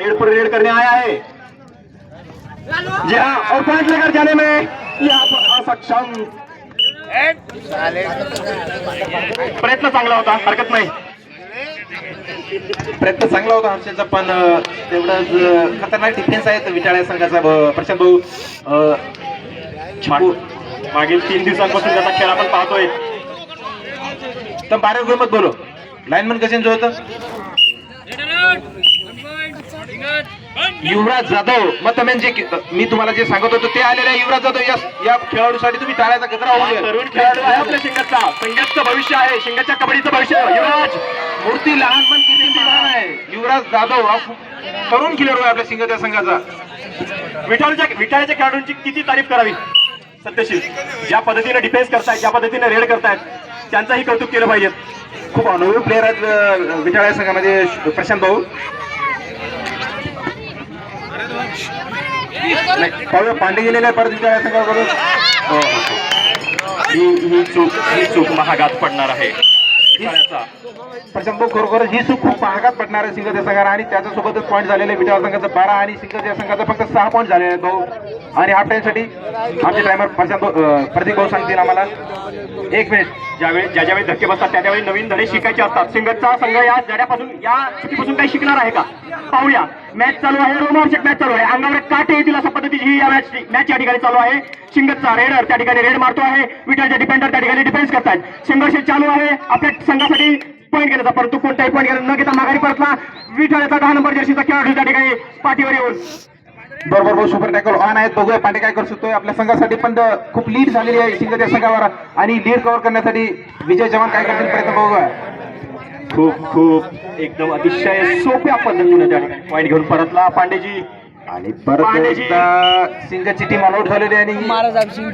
Red पर red करने आया है। जी हाँ और पॉइंट लेकर जाने में यहाँ पर असक्षम। प्रयत्न चांगला होता हरकत नाही। प्रयत्न चांगला होता हर्षलचा पण तेवढाच तेवढंच खतरनाक डिफेन्स आहे विटाळ्या संघाचा प्रशांत भाऊ मागील तीन दिवसांपासून त्याचा खेळ आपण पाहतोय. तर बारा गुरुमत बोलो. लाईनमन कसे होतं? युवराज जाधव मग तुम्ही जे मी तुम्हाला जे सांगत होतो ते आलेले आहे युवराज जाधव. या या खेळाडूसाठी तुम्ही टाळ्याचा गजरा होऊ. तरुण खेळाडू आहे आपल्या संघाचं भविष्य आहे. शिंगतच्या कबड्डीचं भविष्य युवराज मूर्ती लहान पण किती लहान आहे. युवराज जाधव हा तरुण खेळाडू आहे आपल्या सिंगाच्या संघाचा. विठाळच्या विठाळच्या खेळाडूंची किती तारीफ करावी? सत्यशील. ज्या पद्धतीने डिफेन्स करतायत ज्या पद्धतीने रेड करतायत त्यांचंही कौतुक केलं पाहिजे. खूप अनुभवी प्लेअर आहेत अं, विटाळ्या संघामध्ये प्रशांत भाऊ नाही, पाहूया पांडे गेलेले आहे परत विचारायचं संघाकडून हो, हो, ही. ही चूक ही चूक महागात पडणार आहे. विठाळ्याचा. प्रशांत खरोखर ही चूक खूप महागात पडणार आहे सिंगाच्या संघाला. आणि त्याच्यासोबतच पॉईंट झालेले विटाळा संघाचा बारा आणि सिंगाच्या संघाचा फक्त सहा पॉईंट झालेले आहेत भाऊ. आणि हाफ टाइमसाठी आमचे टायमर प्रशांत भाऊ प्रदीप भाऊ सांगतील आम्हाला. एक मिनिट. ज्यावेळी ज्या ज्यावेळी धक्के बसतात त्या त्यावेळी नवीन धडे शिकायचे असतात. सिंगतचा संघ या धड्यापासून या चुकीपासून काही शिकणार आहे का? पाहूया. मॅच चालू आहे. रोमांचक मॅच चालू आहे. अंगावर काटे येतील अशा पद्धतीची ही या मॅच मॅच या ठिकाणी चालू आहे. सिंगतचा रेडर त्या ठिकाणी रेड मारतो आहे. विठाचे डिफेंडर त्या ठिकाणी डिफेन्स करतात संघर्ष चालू आहे. आपल्या संघासाठी पॉईंट गेला परंतु कोणताही पॉईंट गेला न घेता माघारी परतला. विठाळ्याचा दहा नंबर जर्सीचा खेळाडू त्या ठिकाणी पाठीवर येऊन बरोबर भाऊ सुपर टॅकल ऑन आहेत बघूया पांडे काय करू शकतोय? आपल्या संघासाठी पण खूप लीड झालेली आहे सिंगाच्या संघावर. आणि लीड कव्हर करण्यासाठी विजय चव्हाण काय करतील प्रयत्न बघूया. खूप खूप एकदम अतिशय सोप्या पद्धतीने त्या ठिकाणी पॉईंट घेऊन परतला पांडेजी. आणि परत. एकदा सिंगाची टीम ऑल आउट झालेली आहे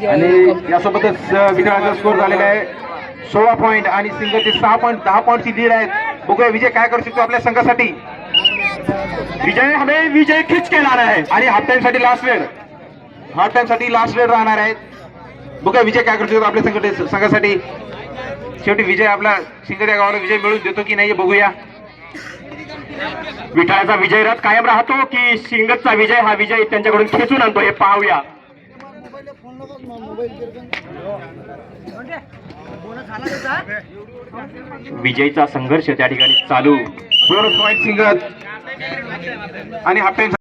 आणि यासोबतच विजयाचा स्कोर झालेला आहे. सोळा पॉईंट आणि सिंगलचे सहा पॉईंट दहा पॉईंटची लीड आहेत. बघूया विजय काय करू शकतो आपल्या संघासाठी. विजय हमें विजय खिच के लाना है। आणि हाफ टाइमसाठी लास्ट वेळ. हाफ टाइमसाठी लास्ट वेळ राहणार आहे बघा विजय काय करतो आपल्या संघट संघासाठी. शेवटी विजय आपला सिंगच्या गावाला विजय मिळून देतो की नाही हे बघूया. विठाळाचा विजय रथ कायम राहतो की सिंगतचा विजय हा विजय त्यांच्याकडून खेचून आणतो हे पाहूया. विजयचा संघर्ष त्या ठिकाणी चालू. बरोबर सिंगत आणि हाफ टाइम